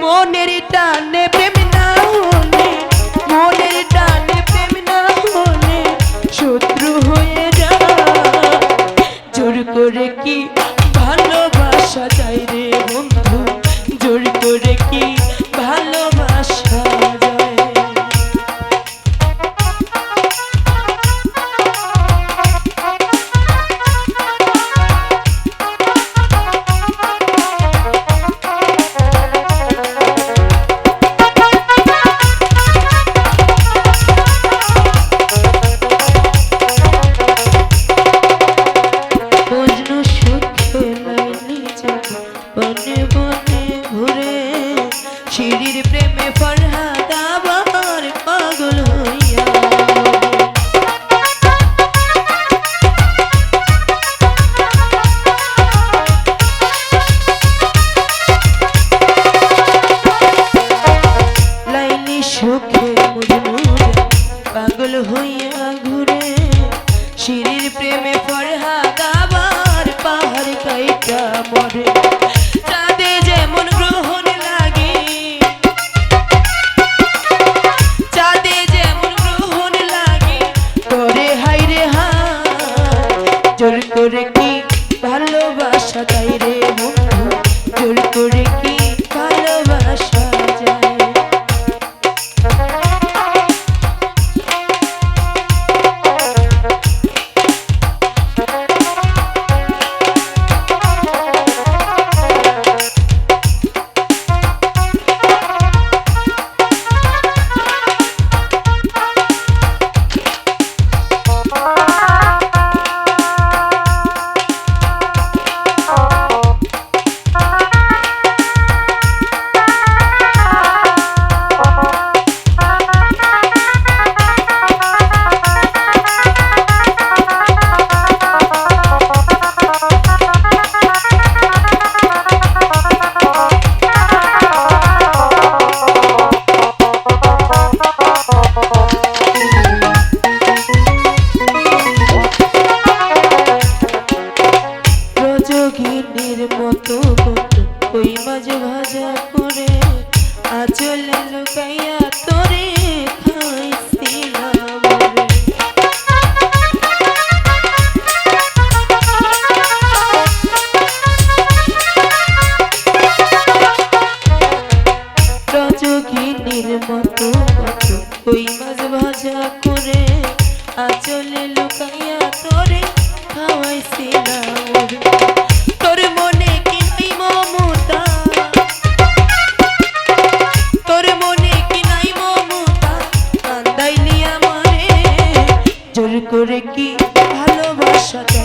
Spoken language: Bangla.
মনের টানে প্রেমে সুখে পাখিটির মতো ওই মাঝ ভাজা করে আচল লুকাইয়া তোরে ভাজা করে আচলে লুকাইয়া তোরে খাওয়াইছিল shut down.